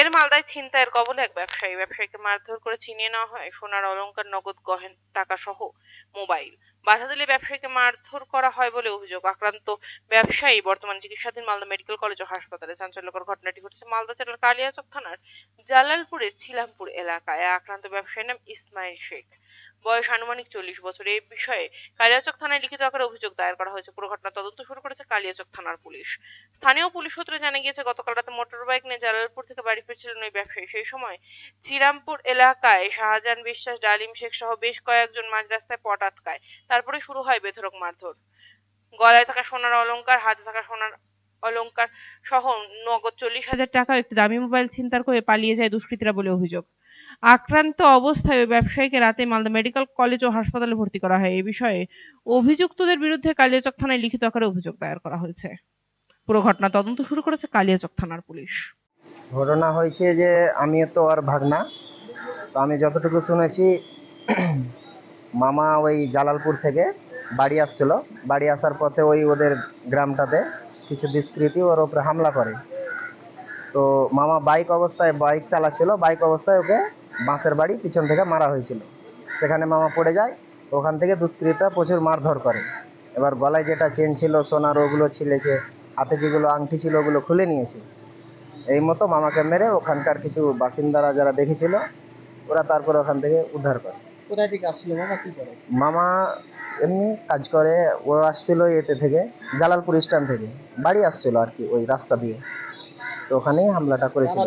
ফের মালদায় ছিনতাইয়ের কবলে এক ব্যবসায়ী। ব্যবসায়ীকে মারধর করে ছিনিয়ে নেওয়া হয় সোনার অলংকার, নগদ গহেন টাকা সহ মোবাইল। বাধা দিলে ব্যবসায়ীকে মারধর করা হয় বলে অভিযোগ। আক্রান্ত ব্যবসায়ী বর্তমান চিকিৎসাধীন মালদা মেডিকেল কলেজ ও হাসপাতালে। চাঞ্চল্যকর ঘটনাটি ঘটেছে মালদা জেলার কালিয়াচক থানার জালালপুরের ছিলামপুর এলাকায়। আক্রান্ত ব্যবসায়ীর নাম ইসমাইল শেখ। বয়স আনুমানিক চল্লিশ বছর। এই বিষয়ে কালিয়াচক থানায় লিখিত আকারে অভিযোগ দায়ের করা হয়েছে। পুরো ঘটনা তদন্ত শুরু করেছে কালিয়াচক থানার পুলিশ। স্থানীয় পুলিশ সূত্রে জানা গিয়েছে, গতকাল রাতে মোটর বাইক নিয়ে জালালপুর থেকে বাড়ি ফিরছিলেন ওই ব্যবসায়ী। সেই সময় শ্রীরামপুর এলাকায় শাহজাহান বিশ্বাস, ডালিম শেখ সহ বেশ কয়েকজন মাঝ রাস্তায় পট আটকায়। তারপরে শুরু হয় বেধরক মারধর। গলায় থাকা সোনার অলংকার, হাতে থাকা সোনার অলংকার সহ নগদ চল্লিশ হাজার টাকা একটি দামি মোবাইল ছিনতাই করে পালিয়ে যায় দুষ্কৃতীরা বলে অভিযোগ। আক্রান্ত অবস্থায় ওই ব্যবসায়ীকে রাতে মালদা মেডিকেল কলেজ ও হাসপাতালে ভর্তি করা হয়। এই বিষয়ে অভিযুক্তদের বিরুদ্ধে কালিয়াচক থানায় লিখিত আকারে অভিযোগ দায়ের করা হয়েছে। পুরো ঘটনা তদন্ত শুরু করেছে কালিয়াচক থানার পুলিশ। ঘটনা হয়েছে যে, আমি তো আর ভাগনা। তো আমি যতটুকু শুনেছি, মামা ওই জালালপুর থেকে বাড়ি আসছিল। বাড়ি আসার পথে ওই ওদের গ্রামটাতে কিছু দুষ্কৃতী ওর ওপরে হামলা করে। তো মামা বাইক অবস্থায় বাইক চালাচ্ছিল। বাইক অবস্থায় ওকে বাঁশের বাড়ি পিছন থেকে মারা হয়েছিল। সেখানে মামা পড়ে যায় ওখান থেকে দুষ্কৃতীরা প্রচুর মারধর করে। এবার গলায় যেটা চেন ছিল সোনার ওগুলো ছিলেছে হাতে যেগুলো আংটি ছিল ওগুলো খুলে নিয়েছে। এই মতো মামাকে মেরে ওখানকার কিছু বাসিন্দারা যারা দেখেছিল ওরা তারপর ওখান থেকে উদ্ধার করে। কোথায় থেকে আসছিল? মামা কি করে? মামা এমনি কাজ করে ও আসছিল এতে থেকে জালালপুর স্ট্যান্ড থেকে। বাড়ি আসছিল আর কি ওই রাস্তা দিয়ে। তো ওখানেই হামলাটা করেছিল।